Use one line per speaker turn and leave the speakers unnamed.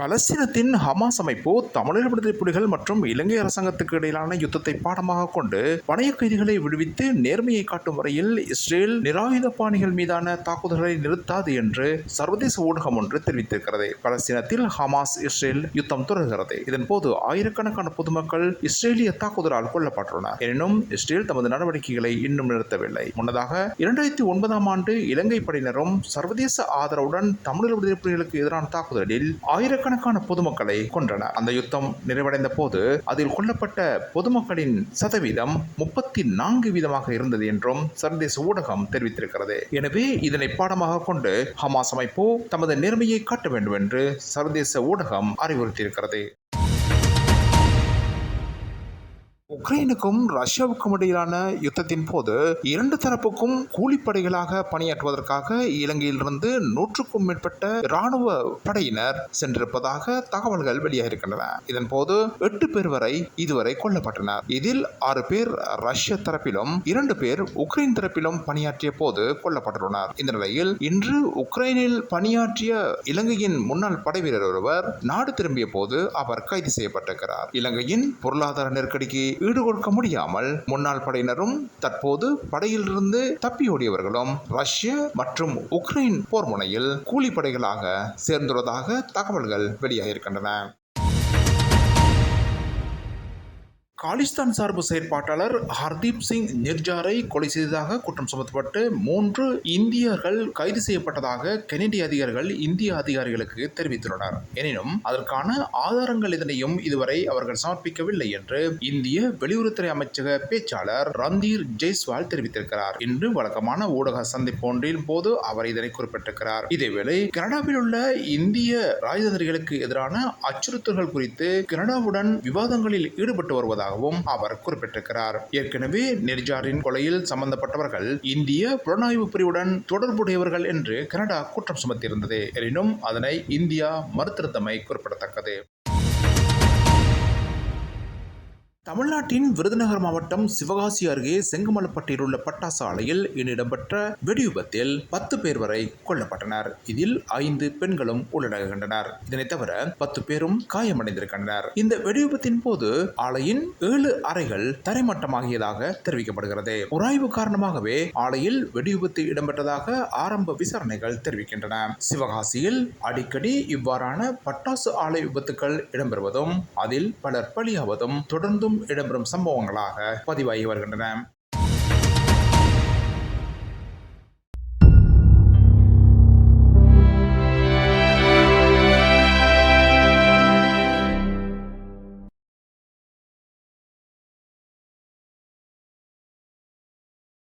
பலஸ்தீனத்தின் Hamas அமைப்பு தமிழர் விடுதலை புலிகள் மற்றும் இலங்கை அரசாங்கத்துக்கு இடையிலான யுத்தத்தை பாடமாக கொண்டு பணைய கைதிகளை விடுவித்து நேர்மையை காட்டும் வரையில் இஸ்ரேல் நிராயுத பாணிகள் மீதான தாக்குதல்களை நிறுத்தாது என்று சர்வதேச ஊடகம் ஒன்று தெரிவித்திருக்கிறது. பலஸ்தீனத்தில் ஹமாஸ் இஸ்ரேல் யுத்தம் தொடர்கிறது. இதன்போது ஆயிரக்கணக்கான பொதுமக்கள் இஸ்ரேலிய தாக்குதலால் கொல்லப்பட்டுள்ளனர். எனினும் இஸ்ரேல் தமது நடவடிக்கைகளை இன்னும் நிறுத்தவில்லை. முன்னதாக இரண்டாயிரத்தி ஒன்பதாம் ஆண்டு இலங்கை படையினரும் சர்வதேச ஆதரவுடன் தமிழர் விடுதலை புலிகளுக்கு எதிரான தாக்குதலில் ஆயிரக்கணக்கான பொதுமக்களை கொன்றன. அந்த யுத்தம் நிறைவடைந்த போது அதில் கொல்லப்பட்ட பொதுமக்களின் சதவீதம் முப்பத்தி நான்கு வீதமாக இருந்தது என்றும் சர்வதேச ஊடகம் தெரிவித்திருக்கிறது. எனவே இதனை பாடமாக கொண்டு ஹமாஸ் அமைப்பு தமது நேர்மையை காட்ட வேண்டும் என்று சர்வதேச ஊடகம் அறிவுறுத்தியிருக்கிறது. உக்ரைனுக்கும் ரஷ்யாவுக்கும் இடையிலான யுத்தத்தின் போது இரண்டு தரப்புக்கும் கூலிப்படைகளாக பணியாற்றுவதற்காக இலங்கையிலிருந்து நூற்றுக்கும் மேற்பட்ட இராணுவ படையினர் சென்றிருப்பதாக தகவல்கள் வெளியாகியிருக்கின்றன. இதன் போது எட்டு பேர் வரை இதுவரை கொல்லப்பட்டனர். இதில் ஆறு பேர் ரஷ்ய தரப்பிலும் இரண்டு பேர் உக்ரைன் தரப்பிலும் பணியாற்றிய போது கொல்லப்பட்டுள்ளனர். இந்த நிலையில் இன்று உக்ரைனில் பணியாற்றிய இலங்கையின் முன்னாள் படைவீரர் ஒருவர் நாடு திரும்பிய போது அவர் கைது செய்யப்பட்டிருக்கிறார். இலங்கையின் பொருளாதார நெருக்கடிக்கு ஈடுகொடுக்க முடியாமல் முன்னாள் படையினரும் தற்போது படையிலிருந்து தப்பியோடியவர்களும் ரஷ்ய மற்றும் உக்ரைன் போர் முனையில் கூலிப்படைகளாக சேர்ந்துள்ளதாக தகவல்கள் வெளியாகியிருக்கின்றன. காலிஸ்தான் சார்பு செயற்பாட்டாளர் ஹர்தீப் சிங் நிர்ஜாரை கொலை செய்ததாக குற்றம் சுமத்தப்பட்டு மூன்று இந்தியர்கள் கைது செய்யப்பட்டதாக கெனடிய அதிகாரிகள் இந்திய அதிகாரிகளுக்கு தெரிவித்துள்ளனர். எனினும் அதற்கான ஆதாரங்கள் எதனையும் இதுவரை அவர்கள் சமர்ப்பிக்கவில்லை என்று இந்திய வெளியுறவுத்துறை அமைச்சக பேச்சாளர் ரந்தீர் ஜெய்ஸ்வால் தெரிவித்திருக்கிறார். இன்று வழக்கமான ஊடக சந்திப்பு ஒன்றின் போது அவர் இதனை குறிப்பிட்டிருக்கிறார். இதேவேளை கனடாவில் உள்ள இந்திய ராஜதந்திரிகளுக்கு எதிரான அச்சுறுத்தல்கள் குறித்து கனடாவுடன் விவாதங்களில் ஈடுபட்டு வருவதாக இருப்பதாகவும் அவர் குறிப்பிட்டிருக்கிறார். ஏற்கனவே நெர்ஜாரின் கொலையில் சம்பந்தப்பட்டவர்கள் இந்திய புலனாய்வு பிரிவுடன் தொடர்புடையவர்கள் என்று கனடா குற்றம் சுமத்தியிருந்தது. எனினும் அதனை இந்தியா மறுத்திருந்தமை குறிப்பிடத்தக்கது. தமிழ்நாட்டின் விருதுநகர் மாவட்டம் சிவகாசி அருகே செங்கமலப்பட்டியில் உள்ள பட்டாசு ஆலையில் இன்று இடம்பெற்ற வெடிவிபத்தில் பத்து பேர் வரை கொல்லப்பட்டனர். இதில் ஐந்து பெண்களும் உள்ளடங்குகின்றனர். இதனைத் தவிர பத்து பேரும் காயமடைந்திருக்கின்றனர். இந்த வெடிவிபத்தின் போது ஆலையின் ஏழு அறைகள் தரைமட்டமாகியதாக தெரிவிக்கப்படுகிறது. உராய்வு காரணமாகவே ஆலையில் வெடிவிபத்து இடம்பெற்றதாக ஆரம்ப விசாரணைகள் தெரிவிக்கின்றன. சிவகாசியில் அடிக்கடி இவ்வாறான பட்டாசு ஆலை விபத்துக்கள் இடம்பெறுவதும் அதில் பலர் பலியாவதும் தொடர்ந்தும் இடம்பெறும் சம்பவங்களாக பதிவாகி வருகின்றன.